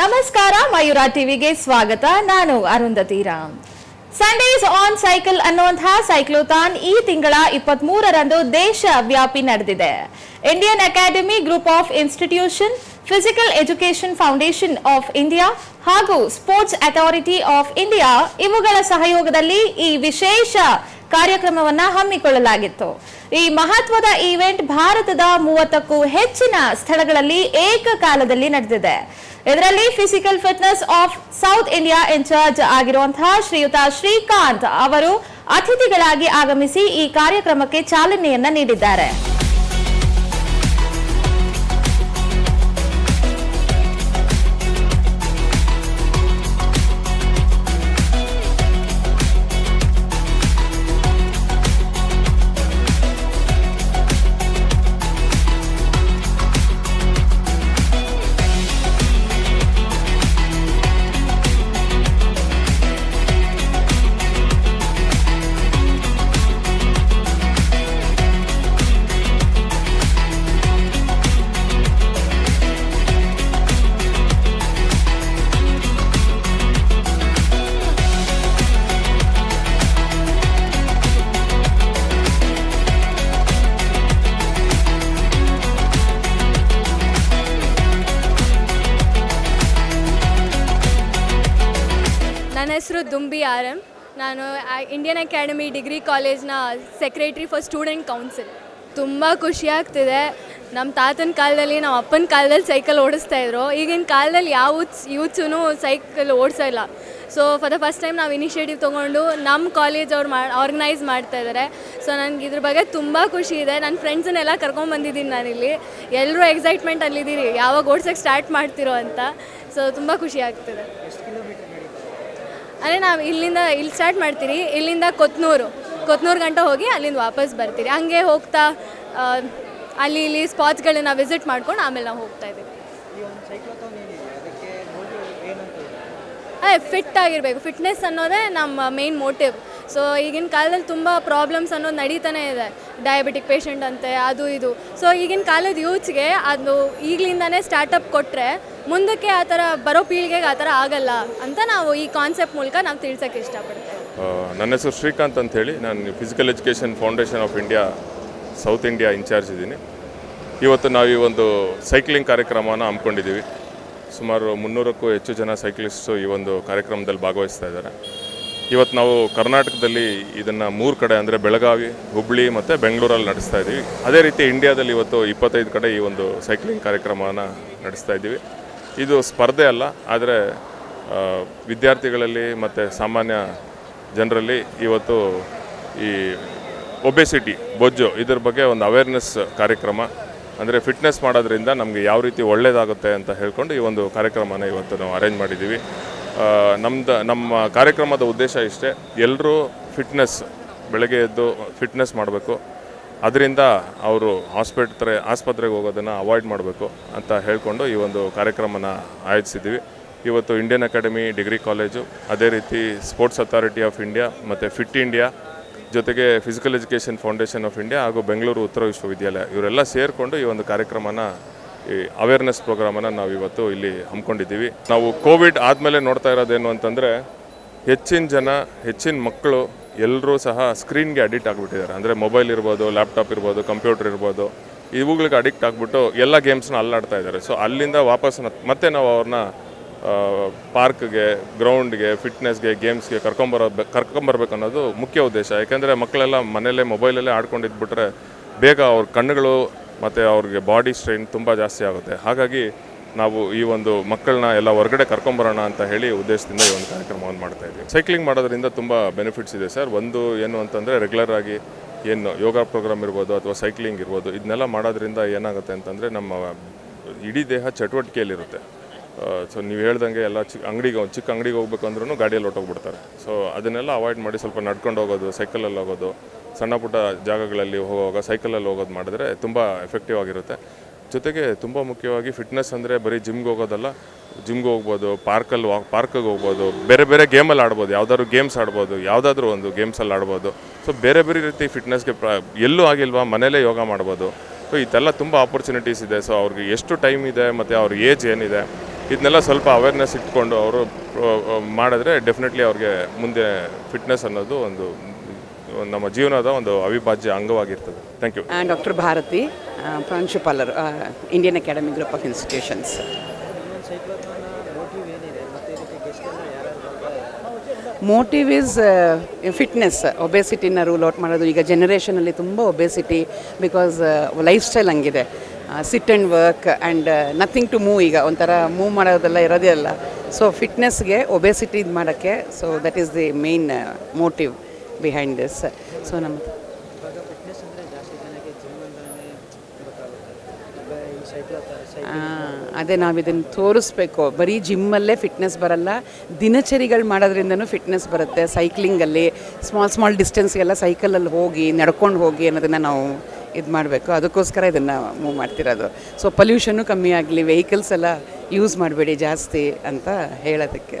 ನಮಸ್ಕಾರ, ಮಯೂರ ಟಿವಿಗೆ ಸ್ವಾಗತ. ನಾನು Arundhati Ram Sundays on cycle ಅನ್ನುವಂತಹ ಸೈಕ್ಲೋಥಾನ್ ಈ ತಿಂಗಳ ಇಪ್ಪತ್ತ್ ಮೂರರಂದು ದೇಶವ್ಯಾಪಿ ನಡೆದಿದೆ. Indian Academy Group of Institution Physical Education Foundation of India ಹಾಗೂ ಸ್ಪೋರ್ಟ್ಸ್ ಅಥಾರಿಟಿ ಆಫ್ ಇಂಡಿಯಾ ಇವುಗಳ ಸಹಯೋಗದಲ್ಲಿ ಈ ವಿಶೇಷ ಕಾರ್ಯಕ್ರಮವನ್ನ ಹಮ್ಮಿಕೊಳ್ಳಲಾಗಿತ್ತು. ಈ ಮಹತ್ವದ ಈವೆಂಟ್ ಭಾರತದ ಮೂವತ್ತಕ್ಕೂ ಹೆಚ್ಚಿನ ಸ್ಥಳಗಳಲ್ಲಿ ಏಕಕಾಲದಲ್ಲಿ ನಡೆದಿದೆ. ಇದರಲ್ಲಿ physical fitness of South India in charge ಆಗಿರುವಂತಹ ಶ್ರೀಯುತ ಶ್ರೀಕಾಂತ್ ಅವರು ಅತಿಥಿಗಳಾಗಿ ಆಗಮಿಸಿ ಈ ಕಾರ್ಯಕ್ರಮಕ್ಕೆ ಚಾಲನೆಯನ್ನ ನೀಡಿದ್ದಾರೆ. ಆರ್ ನಾನು ಇಂಡಿಯನ್ ಅಕಾಡೆಮಿ ಡಿಗ್ರಿ ಕಾಲೇಜ್ನ ಸೆಕ್ರೆಟ್ರಿ ಫಾರ್ ಸ್ಟೂಡೆಂಟ್ ಕೌನ್ಸಿಲ್ ತುಂಬ ಖುಷಿ ಆಗ್ತಿದೆ. ನಮ್ಮ ತಾತನ ಕಾಲದಲ್ಲಿ ನಮ್ಮ ಅಪ್ಪನ ಕಾಲದಲ್ಲಿ ಸೈಕಲ್ ಓಡಿಸ್ತಾ ಇದ್ರು. ಈಗಿನ ಕಾಲದಲ್ಲಿ ಯಾವ ಯೂತ್ಸೂ ಸೈಕಲ್ ಓಡಿಸೋ ಇಲ್ಲ. So far the first time ನಾವು ಇನಿಷಿಯೇಟಿವ್ ತೊಗೊಂಡು ನಮ್ಮ ಕಾಲೇಜ್ ಅವ್ರು ಮಾ ಆರ್ಗನೈಸ್ ಮಾಡ್ತಾ ಇದ್ದಾರೆ ಸೊ ನನಗೆ ಇದ್ರ ಬಗ್ಗೆ ತುಂಬ ಖುಷಿ ಇದೆ. ನನ್ನ ಫ್ರೆಂಡ್ಸನ್ನೆಲ್ಲ ಕರ್ಕೊಂಬಂದಿದ್ದೀನಿ ನಾನಿಲ್ಲಿ. ಎಲ್ಲರೂ ಎಕ್ಸೈಟ್ಮೆಂಟ್ ಅಲ್ಲಿದ್ದೀರಿ. ಯಾವಾಗ ಓಡ್ಸೋಕ್ಕೆ ಸ್ಟಾರ್ಟ್ ಮಾಡ್ತಿರೋ ಅಂತ. ಸೊ ತುಂಬ ಖುಷಿ ಆಗ್ತಿದೆ. ಅದೇ ನಾವು ಇಲ್ಲಿಂದ ಇಲ್ಲಿ ಸ್ಟಾರ್ಟ್ ಮಾಡ್ತೀರಿ ಇಲ್ಲಿಂದ ಕೊತ್ನೂರು. ಕೊತ್ನೂರು ಗಂಟೆ ಹೋಗಿ ಅಲ್ಲಿಂದ ವಾಪಸ್ ಬರ್ತೀರಿ. ಹಂಗೆ ಹೋಗ್ತಾ ಅಲ್ಲಿ ಇಲ್ಲಿ ಸ್ಪಾಟ್ಸ್ಗಳನ್ನ ವಿಸಿಟ್ ಮಾಡ್ಕೊಂಡು ಆಮೇಲೆ ನಾವು ಹೋಗ್ತಾ ಇದ್ದೀವಿ. ಅದೇ ಫಿಟ್ ಆಗಿರಬೇಕು. ಫಿಟ್ನೆಸ್ ಅನ್ನೋದೇ ನಮ್ಮ ಮೇನ್ ಮೋಟಿವ್ ಸೊ ಈಗಿನ ಕಾಲದಲ್ಲಿ ತುಂಬ ಪ್ರಾಬ್ಲಮ್ಸ್ ಅನ್ನೋದು ನಡೀತಾನೆ ಇದೆ. ಡಯಾಬಿಟಿಕ್ ಪೇಷಂಟ್ ಅಂತೆ ಅದು ಇದು. ಸೊ ಈಗಿನ ಕಾಲದ ಯೂತ್ಸ್ಗೆ ಅದು ಈಗಲಿಂದನೇ ಸ್ಟಾರ್ಟಪ್ ಕೊಟ್ಟರೆ ಮುಂದಕ್ಕೆ ಆ ಥರ ಬರೋ ಪೀಳಿಗೆಗೆ ಆ ಥರ ಆಗಲ್ಲ ಅಂತ ನಾವು ಈ ಕಾನ್ಸೆಪ್ಟ್ ಮೂಲಕ ನಾವು ತಿಳ್ಸೋಕ್ಕೆ ಇಷ್ಟಪಡ್ತೇವೆ. ನನ್ನ ಹೆಸರು ಶ್ರೀಕಾಂತ್ ಅಂತ ಹೇಳಿ. ನಾನು Physical Education Foundation of India South India in charge ಇದ್ದೀನಿ. ಇವತ್ತು ನಾವು ಈ ಒಂದು ಸೈಕ್ಲಿಂಗ್ ಕಾರ್ಯಕ್ರಮನ ಹಮ್ಮಿಕೊಂಡಿದ್ದೀವಿ. ಸುಮಾರು ಮುನ್ನೂರಕ್ಕೂ ಹೆಚ್ಚು ಜನ ಸೈಕ್ಲಿಸ್ಟು ಈ ಒಂದು ಕಾರ್ಯಕ್ರಮದಲ್ಲಿ ಭಾಗವಹಿಸ್ತಾ ಇದ್ದಾರೆ. ಇವತ್ತು ನಾವು ಕರ್ನಾಟಕದಲ್ಲಿ ಇದನ್ನು ಮೂರು ಕಡೆ ಅಂದರೆ ಬೆಳಗಾವಿ ಹುಬ್ಬಳ್ಳಿ ಮತ್ತು ಬೆಂಗಳೂರಲ್ಲಿ ನಡೆಸ್ತಾ ಇದ್ದೀವಿ. ಅದೇ ರೀತಿ ಇಂಡಿಯಾದಲ್ಲಿ ಇವತ್ತು ಇಪ್ಪತ್ತೈದು ಕಡೆ ಈ ಒಂದು ಸೈಕ್ಲಿಂಗ್ ಕಾರ್ಯಕ್ರಮನ ನಡೆಸ್ತಾ ಇದ್ದೀವಿ. ಇದು ಸ್ಪರ್ಧೆ ಅಲ್ಲ, ಆದರೆ ವಿದ್ಯಾರ್ಥಿಗಳಲ್ಲಿ ಮತ್ತು ಸಾಮಾನ್ಯ ಜನರಲ್ಲಿ ಇವತ್ತು ಈ ಒಬೆಸಿಟಿ, ಬೊಜ್ಜು, ಇದ್ರ ಬಗ್ಗೆ ಒಂದು ಅವೇರ್ನೆಸ್ ಕಾರ್ಯಕ್ರಮ. ಅಂದರೆ ಫಿಟ್ನೆಸ್ ಮಾಡೋದ್ರಿಂದ ನಮಗೆ ಯಾವ ರೀತಿ ಒಳ್ಳೆಯದಾಗುತ್ತೆ ಅಂತ ಹೇಳ್ಕೊಂಡು ಈ ಒಂದು ಕಾರ್ಯಕ್ರಮನ ಇವತ್ತು ನಾವು ಅರೇಂಜ್ ಮಾಡಿದ್ದೀವಿ. ನಮ್ದು, ನಮ್ಮ ಕಾರ್ಯಕ್ರಮದ ಉದ್ದೇಶ ಇಷ್ಟೇ ಎಲ್ಲರೂ ಫಿಟ್ನೆಸ್ ಬೆಳಗ್ಗೆ ಎದ್ದು ಫಿಟ್ನೆಸ್ ಮಾಡಬೇಕು. ಅದರಿಂದ ಅವರು ಹಾಸ್ಪಿಟ್ರೆ ಆಸ್ಪತ್ರೆಗೆ ಹೋಗೋದನ್ನು ಅವಾಯ್ಡ್ ಮಾಡಬೇಕು ಅಂತ ಹೇಳಿಕೊಂಡು ಈ ಒಂದು ಕಾರ್ಯಕ್ರಮನ ಆಯೋಜಿಸಿದ್ದೀವಿ. ಇವತ್ತು ಇಂಡಿಯನ್ ಅಕಾಡೆಮಿ ಡಿಗ್ರಿ ಕಾಲೇಜು, ಅದೇ ರೀತಿ ಸ್ಪೋರ್ಟ್ಸ್ ಅಥಾರಿಟಿ ಆಫ್ ಇಂಡಿಯಾ ಮತ್ತು ಫಿಟ್ ಇಂಡಿಯಾ ಜೊತೆಗೆ Physical Education Foundation of India ಹಾಗೂ ಬೆಂಗಳೂರು ಉತ್ತರ ವಿಶ್ವವಿದ್ಯಾಲಯ ಇವರೆಲ್ಲ ಸೇರಿಕೊಂಡು ಈ ಒಂದು ಕಾರ್ಯಕ್ರಮನ, ಈ ಅವೇರ್ನೆಸ್ ಪ್ರೋಗ್ರಾಮನ್ನು ನಾವು ಇವತ್ತು ಇಲ್ಲಿ ಹಮ್ಮಿಕೊಂಡಿದ್ದೀವಿ. ನಾವು ಕೋವಿಡ್ ಆದಮೇಲೆ ನೋಡ್ತಾ ಇರೋದೇನು ಅಂತಂದರೆ ಹೆಚ್ಚಿನ ಜನ, ಹೆಚ್ಚಿನ ಮಕ್ಕಳು ಎಲ್ಲರೂ ಸಹ ಸ್ಕ್ರೀನ್ಗೆ ಅಡಿಕ್ಟ್ ಆಗಿಬಿಟ್ಟಿದ್ದಾರೆ. ಅಂದರೆ ಮೊಬೈಲ್ ಇರ್ಬೋದು, ಲ್ಯಾಪ್ಟಾಪ್ ಇರ್ಬೋದು, ಕಂಪ್ಯೂಟರ್ ಇರ್ಬೋದು, ಇವುಗಳಿಗೆ ಅಡಿಕ್ಟ್ ಆಗಿಬಿಟ್ಟು ಎಲ್ಲ ಗೇಮ್ಸ್ನ ಅಲ್ಲಾಡ್ತಾ ಇದ್ದಾರೆ. ಸೊ ಅಲ್ಲಿಂದ ವಾಪಸ್ ಮತ್ತೆ ನಾವು ಅವ್ರನ್ನ ಪಾರ್ಕ್ಗೆ, ಗ್ರೌಂಡ್ಗೆ, ಫಿಟ್ನೆಸ್ಗೆ, ಗೇಮ್ಸ್ಗೆ ಕರ್ಕೊಂಬರೋ ಕರ್ಕೊಂಬರ್ಬೇಕು ಅನ್ನೋದು ಮುಖ್ಯ ಉದ್ದೇಶ. ಯಾಕೆಂದರೆ ಮಕ್ಕಳೆಲ್ಲ ಮನೆಯಲ್ಲೇ, ಮೊಬೈಲಲ್ಲೇ ಆಡ್ಕೊಂಡಿದ್ಬಿಟ್ರೆ ಬೇಗ ಅವ್ರ ಕಣ್ಣುಗಳು ಮತ್ತು ಅವ್ರಿಗೆ ಬಾಡಿ ಸ್ಟ್ರೈನ್ ತುಂಬ ಜಾಸ್ತಿ ಆಗುತ್ತೆ. ಹಾಗಾಗಿ ನಾವು ಈ ಒಂದು ಮಕ್ಕಳನ್ನ ಎಲ್ಲ ಹೊರಗಡೆ ಕರ್ಕೊಂಬರೋಣ ಅಂತ ಹೇಳಿ ಉದ್ದೇಶದಿಂದ ಈ ಒಂದು ಕಾರ್ಯಕ್ರಮವನ್ನು ಮಾಡ್ತಾ ಇದ್ದೀವಿ ಸೈಕ್ಲಿಂಗ್ ಮಾಡೋದ್ರಿಂದ ತುಂಬ ಬೆನಿಫಿಟ್ಸ್ ಇದೆ ಸರ್. ಒಂದು ಏನು ಅಂತಂದರೆ ರೆಗ್ಯುಲರ್ ಆಗಿ ಏನು ಯೋಗ ಪ್ರೋಗ್ರಾಮ್ ಇರ್ಬೋದು ಅಥವಾ ಸೈಕ್ಲಿಂಗ್ ಇರ್ಬೋದು, ಇದನ್ನೆಲ್ಲ ಮಾಡೋದ್ರಿಂದ ಏನಾಗುತ್ತೆ ಅಂತಂದರೆ ನಮ್ಮ ಇಡೀ ದೇಹ ಚಟುವಟಿಕೆಯಲ್ಲಿರುತ್ತೆ. ಸೊ ನೀವು ಹೇಳ್ದಂಗೆ ಎಲ್ಲ ಚಿಕ್ಕ ಅಂಗಡಿಗೆ ಒಂದು ಚಿಕ್ಕ ಅಂಗಡಿಗೆ ಹೋಗ್ಬೇಕು ಅಂದ್ರೂ ಗಾಡಿಯಲ್ಲಿ ಹೊಟ್ಟೋಗ್ಬಿಡ್ತಾರೆ ಸೊ ಅದನ್ನೆಲ್ಲ ಅವಾಯ್ಡ್ ಮಾಡಿ ಸ್ವಲ್ಪ ನಡ್ಕೊಂಡು ಹೋಗೋದು ಸೈಕಲಲ್ಲಿ ಹೋಗೋದು, ಸಣ್ಣ ಪುಟ್ಟ ಜಾಗಗಳಲ್ಲಿ ಹೋಗುವಾಗ ಸೈಕಲಲ್ಲಿ ಹೋಗೋದು ಮಾಡಿದ್ರೆ ತುಂಬ ಎಫೆಕ್ಟಿವ್ ಆಗಿರುತ್ತೆ. ಜೊತೆಗೆ ತುಂಬ ಮುಖ್ಯವಾಗಿ ಫಿಟ್ನೆಸ್ ಅಂದರೆ ಬರೀ ಜಿಮ್ಗೆ ಹೋಗೋದಲ್ಲ ಜಿಮ್ಗೆ ಹೋಗ್ಬೋದು ಪಾರ್ಕಲ್ಲಿ ವಾಕ್ ಪಾರ್ಕಿಗೆ ಹೋಗ್ಬೋದು, ಬೇರೆ ಬೇರೆ ಗೇಮಲ್ಲಿ ಆಡ್ಬೋದು, ಯಾವುದಾದ್ರು ಗೇಮ್ಸ್ ಆಡ್ಬೋದು, ಯಾವುದಾದ್ರೂ ಒಂದು ಗೇಮ್ಸಲ್ಲಿ ಆಡ್ಬೋದು. ಸೊ ಬೇರೆ ಬೇರೆ ರೀತಿ ಫಿಟ್ನೆಸ್ಗೆ ಪ್ರ, ಎಲ್ಲೂ ಆಗಿಲ್ವಾ, ಮನೇಲೇ ಯೋಗ ಮಾಡ್ಬೋದು. ಸೊ ಇದೆಲ್ಲ ತುಂಬ ಆಪರ್ಚುನಿಟೀಸ್ ಇದೆ. ಸೊ ಅವ್ರಿಗೆ ಎಷ್ಟು ಟೈಮ್ ಇದೆ, ಮತ್ತು ಅವ್ರ ಏಜ್ ಏನಿದೆ, ಇದನ್ನೆಲ್ಲ ಸ್ವಲ್ಪ ಅವೇರ್ನೆಸ್ ಇಟ್ಕೊಂಡು ಅವರು ಮಾಡಿದ್ರೆ ಡೆಫಿನೆಟ್ಲಿ ಅವ್ರಿಗೆ ಮುಂದೆ ಫಿಟ್ನೆಸ್ ಅನ್ನೋದು ಒಂದು ನಮ್ಮ ಜೀವನದ ಒಂದು ಅವಿಭಾಜ್ಯ ಅಂಗವಾಗಿರ್ತದೆ. Thank you doctor Bharati ಪ್ರಾಂಶುಪಾಲರ್ Indian Academy Group of Institutions motive is fitness ಒಬೆಸಿಟಿನ rule out ಮಾಡೋದು. ಈಗ ಜನ್ರೇಷನಲ್ಲಿ ತುಂಬ ಒಬೆಸಿಟಿ ಬಿಕಾಸ್ ಲೈಫ್ ಸ್ಟೈಲ್ ಹಂಗಿದೆ. Sit and work and nothing to move ಈಗ. ಒಂಥರ ಮೂವ್ ಮಾಡೋದೆಲ್ಲ ಇರೋದೇ ಅಲ್ಲ. ಸೊ ಫಿಟ್ನೆಸ್ಗೆ ಒಬೆಸಿಟಿ ಇದು ಮಾಡೋಕ್ಕೆ so that is the main motive behind this so ನಮ್ಮ ಅದೇ ನಾವು ಇದನ್ನು ತೋರಿಸ್ಬೇಕು. ಬರೀ ಜಿಮ್ಮಲ್ಲೇ ಫಿಟ್ನೆಸ್ ಬರಲ್ಲ. ದಿನಚರಿಗಳು ಮಾಡೋದ್ರಿಂದನೂ ಫಿಟ್ನೆಸ್ ಬರುತ್ತೆ. ಸೈಕ್ಲಿಂಗಲ್ಲಿ ಸ್ಮಾಲ್ ಸ್ಮಾಲ್ ಡಿಸ್ಟೆನ್ಸ್ಗೆಲ್ಲ ಸೈಕಲಲ್ಲಿ ಹೋಗಿ ನಡ್ಕೊಂಡು ಹೋಗಿ ಅನ್ನೋದನ್ನು ನಾವು ಇದು ಮಾಡಬೇಕು. ಅದಕ್ಕೋಸ್ಕರ ಇದನ್ನು ಮೂವ್ ಮಾಡ್ತಿರೋದು. ಸೊ ಪೊಲ್ಯೂಷನ್ನು ಕಮ್ಮಿ ಆಗಲಿ ವೆಹಿಕಲ್ಸ್ ಎಲ್ಲ ಯೂಸ್ ಮಾಡಬೇಡಿ ಜಾಸ್ತಿ ಅಂತ ಹೇಳೋದಕ್ಕೆ.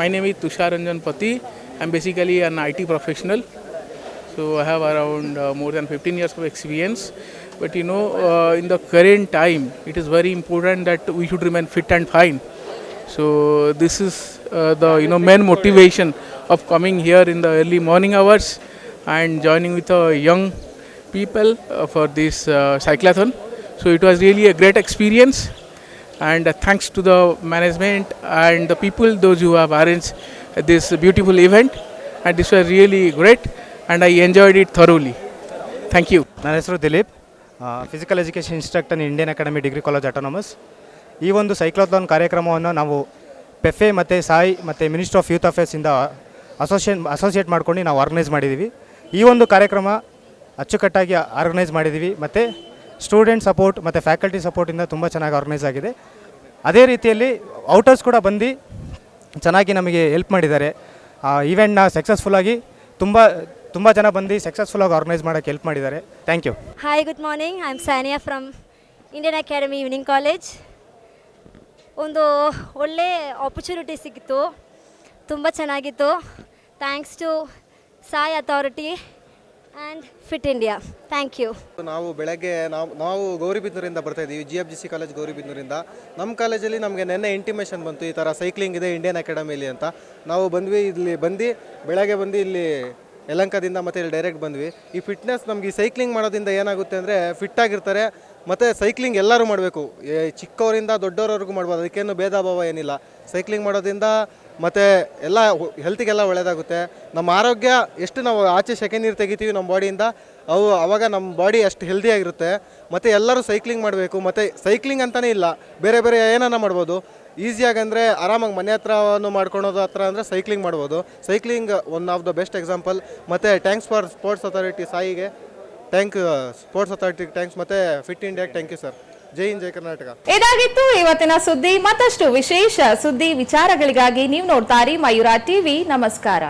My name is Tushar Ranjan Pati. I'm basically an IT professional. So I have around uh, more than 15 years of experience. But you know, uh, in the current time, it is very important that we should remain fit and fine. So this is uh, the you know main motivation of coming here in the early morning hours and joining with uh, young people uh, for this uh, cyclathon. So it was really a great experience and thanks to the management and the people, those who have arranged this beautiful event. And this was really great, and i enjoyed it thoroughly. Thank you. ನನ್ನ ಹೆಸರು Dileep. Physical education instructor Indian Academy degree college autonomous ಈ ಒಂದು cyclothon ಕಾರ್ಯಕ್ರಮವನ್ನು ನಾವು ಪೆಫೆ ಮತ್ತು SAI ಮತ್ತು ministry of youth ಅಫೇರ್ಸಿಂದ ಅಸೋಸಿಯೇಟ್ ಅಸೋಸಿಯೇಟ್ ಮಾಡ್ಕೊಂಡು ನಾವು ಆರ್ಗನೈಸ್ ಮಾಡಿದ್ದೀವಿ ಈ ಒಂದು ಕಾರ್ಯಕ್ರಮ ಅಚ್ಚುಕಟ್ಟಾಗಿ ಆರ್ಗನೈಸ್ ಮಾಡಿದ್ದೀವಿ ಮತ್ತು ಸ್ಟೂಡೆಂಟ್ ಸಪೋರ್ಟ್ ಮತ್ತು ಫ್ಯಾಕಲ್ಟಿ ಸಪೋರ್ಟಿಂದ ತುಂಬ ಚೆನ್ನಾಗಿ ಆರ್ಗನೈಸ್ ಆಗಿದೆ. ಅದೇ ರೀತಿಯಲ್ಲಿ ಔಟರ್ಸ್ ಕೂಡ ಬಂದು ಚೆನ್ನಾಗಿ ನಮಗೆ ಹೆಲ್ಪ್ ಮಾಡಿದ್ದಾರೆ. ಈವೆಂಟ್ನ ಸಕ್ಸಸ್ಫುಲ್ಲಾಗಿ ತುಂಬ ತುಂಬ ಜನ ಬಂದು ಸಕ್ಸಸ್ಫುಲ್ಲಾಗಿ ಆರ್ಗನೈಸ್ ಮಾಡೋಕ್ಕೆ ಹೆಲ್ಪ್ ಮಾಡಿದ್ದಾರೆ. Thank you hi good morning I am Sania from Indian Academy evening college ಒಂದು ಒಳ್ಳೆ ಆಪರ್ಚುನಿಟಿ ಸಿಕ್ಕಿತು. ತುಂಬ ಚೆನ್ನಾಗಿತ್ತು. Thanks to SAI authority and Fit India thank you ನಾವು ಬೆಳಗ್ಗೆ ನಾವು ನಾವು ಗೌರಿಬಿದ್ನೂರಿಂದ ಬರ್ತಾ ಇದ್ದೀವಿ G F G C college ಗೌರಿಬಿದ್ನೂರಿಂದ. ನಮ್ಮ ಕಾಲೇಜಲ್ಲಿ ನಮಗೆ ನೆನ್ನೆ ಇಂಟಿಮೇಷನ್ ಬಂತು, ಈ ಥರ ಸೈಕ್ಲಿಂಗ್ ಇದೆ ಇಂಡಿಯನ್ ಅಕಾಡೆಮಿಲಿ ಅಂತ. ನಾವು ಬಂದ್ವಿ, ಇಲ್ಲಿ ಬಂದು ಬೆಳಗ್ಗೆ ಬಂದು ಇಲ್ಲಿ ಯಲಂಕದಿಂದ ಮತ್ತೆ ಇಲ್ಲಿ ಡೈರೆಕ್ಟ್ ಬಂದ್ವಿ. ಈ ಫಿಟ್ನೆಸ್ ನಮ್ಗೆ ಈ ಸೈಕ್ಲಿಂಗ್ ಮಾಡೋದ್ರಿಂದ ಏನಾಗುತ್ತೆ ಅಂದರೆ ಫಿಟ್ ಆಗಿರ್ತಾರೆ, ಮತ್ತು ಸೈಕ್ಲಿಂಗ್ ಎಲ್ಲರೂ ಮಾಡಬೇಕು. ಚಿಕ್ಕವರಿಂದ ದೊಡ್ಡವರವರೆಗೂ ಮಾಡ್ಬೋದು, ಅದಕ್ಕೇನು ಭೇದ ಭಾವ ಏನಿಲ್ಲ. ಸೈಕ್ಲಿಂಗ್ ಮಾಡೋದ್ರಿಂದ ಮತ್ತು ಎಲ್ಲ ಹೆಲ್ತಿಗೆಲ್ಲ ಒಳ್ಳೆಯದಾಗುತ್ತೆ ನಮ್ಮ ಆರೋಗ್ಯ ಎಷ್ಟು ನಾವು ಆಚೆ ಸೆಕೆ ನೀರು ತೆಗಿತೀವಿ ನಮ್ಮ ಬಾಡಿಯಿಂದ, ಅವು ಅವಾಗ ನಮ್ಮ ಬಾಡಿ ಅಷ್ಟು ಹೆಲ್ದಿಯಾಗಿರುತ್ತೆ ಮತ್ತು ಎಲ್ಲರೂ ಸೈಕ್ಲಿಂಗ್ ಮಾಡಬೇಕು. ಮತ್ತು ಸೈಕ್ಲಿಂಗ್ ಅಂತಲೇ ಇಲ್ಲ, ಬೇರೆ ಬೇರೆ ಏನನ್ನ ಮಾಡ್ಬೋದು. ಈಸಿಯಾಗಿ ಅಂದರೆ ಆರಾಮಾಗಿ ಮನೆ ಹತ್ರವನ್ನು ಮಾಡ್ಕೊಳೋದು ಹತ್ರ ಅಂದರೆ ಸೈಕ್ಲಿಂಗ್ ಮಾಡ್ಬೋದು. Cycling one of the best example ಮತ್ತು ಟ್ಯಾಂಕ್ಸ್ ಫಾರ್ ಸ್ಪೋರ್ಟ್ಸ್ ಅಥಾರಿಟಿ ಸಾಯಿಗೆ. ಥ್ಯಾಂಕ್ ಸ್ಪೋರ್ಟ್ಸ್ ಅಥಾರಿಟಿಗೆ ಥ್ಯಾಂಕ್ಸ್ ಮತ್ತು ಫಿಟ್ ಇಂಡಿಯಾಗೆ ಥ್ಯಾಂಕ್ ಯು ಸರ್ ಜೈ ಹಿಂದ್, ಜೈ ಕರ್ನಾಟಕ. ಇದಾಗಿತ್ತು ಇವತ್ತಿನ ಸುದ್ದಿ. ಮತ್ತಷ್ಟು ವಿಶೇಷ ಸುದ್ದಿ ವಿಚಾರಗಳಿಗಾಗಿ ನೀವು ನೋಡ್ತಾರೆ ಮಯೂರ ಟಿವಿ. ನಮಸ್ಕಾರ.